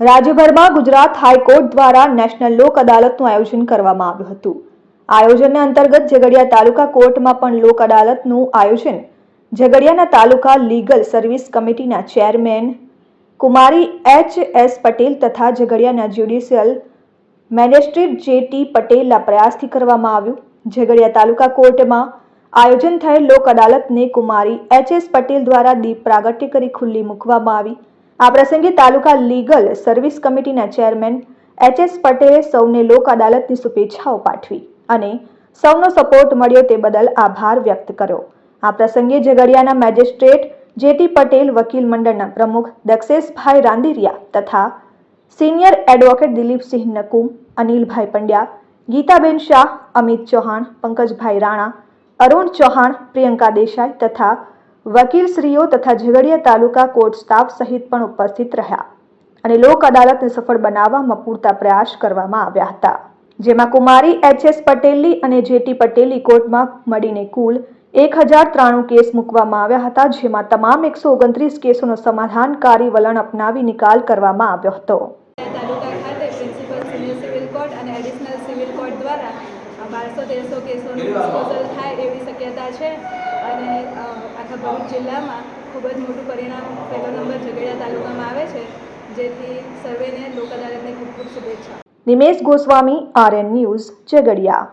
રાજ્યભરમાં ગુજરાત હાઈકોર્ટ દ્વારા નેશનલ લોક અદાલતનું આયોજન કરવામાં આવ્યું હતું. આયોજનને અંતર્ગત ઝઘડિયા તાલુકા કોર્ટમાં પણ લોક અદાલતનું આયોજન ઝઘડિયાના તાલુકા લીગલ સર્વિસ કમિટીના ચેરમેન કુમારી એચ એસ પટેલ તથા ઝઘડિયાના જ્યુડિશિયલ મેજિસ્ટ્રેટ જે ટી પટેલના પ્રયાસથી કરવામાં આવ્યું. ઝઘડિયા તાલુકા કોર્ટમાં આયોજન થયેલ લોક અદાલતને કુમારી એચ એસ પટેલ દ્વારા દીપ પ્રાગટ્ય કરી ખુલ્લી મૂકવામાં આવી. આ પ્રસંગે તાલુકા લીગલ સર્વિસ કમિટીના ચેરમેન એચ એસ પટેલે સૌને લોક અદાલતની શુભેચ્છાઓ પાઠવી અને સૌનો સપોર્ટ મળ્યો તે બદલ આભાર વ્યક્ત કર્યો. આ પ્રસંગે ઝઘડિયાના મેજિસ્ટ્રેટ જેટી પટેલ, વકીલ મંડળના પ્રમુખ દક્ષેશભાઈ રાંદેરિયા તથા સિનિયર એડવોકેટ દિલીપસિંહ નકુમ, અનિલભાઈ પંડ્યા, ગીતાબેન શાહ, અમિત ચૌહાણ, પંકજભાઈ રાણા, અરુણ ચૌહાણ, પ્રિયંકા દેસાઈ તથા વકીલશ્રીઓ તથા ઝઘડિયા તાલુકા કોર્ટ સ્ટાફ સહિત પણ ઉપસ્થિત રહ્યા અને લોક અદાલતને સફળ બનાવવામાં પૂરતા પ્રયાસ કરવામાં આવ્યા હતા. જેમાં કુમારી એચએસ પટેલની અને જેટી પટેલની કોર્ટમાં મળીને કુલ એક હજાર ત્રાણું કેસ મૂકવામાં આવ્યા હતા, જેમાં તમામ એકસો ઓગણત્રીસ કેસોનો સમાધાનકારી વલણ અપનાવી નિકાલ કરવામાં આવ્યો હતો. બારસો તેરસો કેસોનું ડિસ્પોઝલ થાય એવી શક્યતા છે અને આખા ભરૂચ જિલ્લામાં ખૂબ જ મોટું પરિણામ પહેલો નંબર ઝઘડિયા તાલુકામાં આવે છે. જેથી સર્વેને લોક અદાલતને ખૂબ ખૂબ શુભેચ્છા. Nimesh Goswami, R N news, Jhagadia.